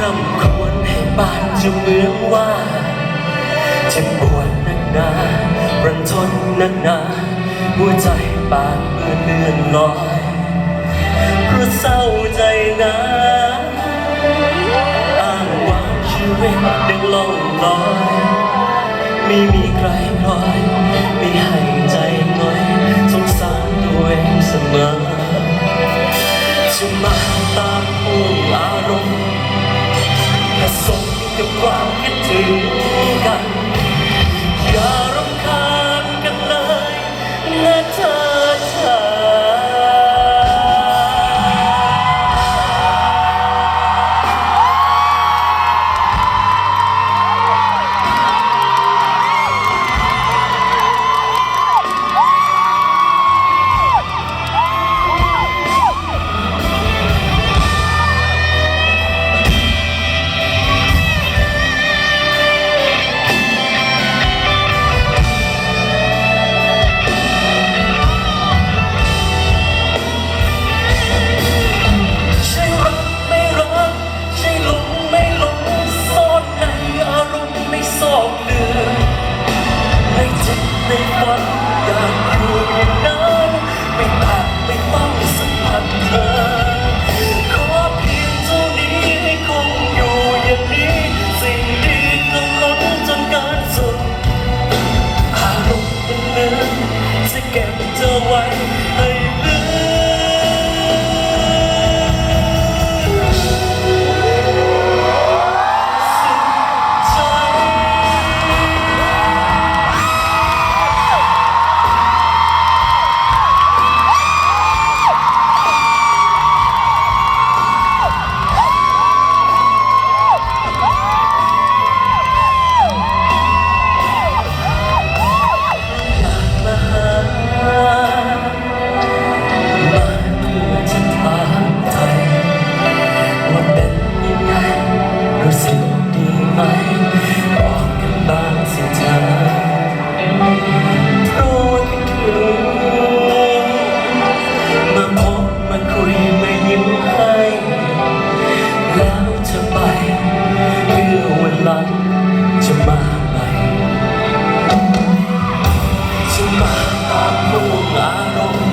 คำควรให้บ้านจะเมืองว่า จะปวดนักหนารันทนนักหนาหัวใจปานเมื่อเลื่อนลอยเพราะเศร้าใจนะอาวาชีวิตดังล่องลอย ไม่มีใครคอยไม่ให้ใจ ความคิดถึงกัน ของเดือนให้จิตในฝันอย่าง Mama, no, I don't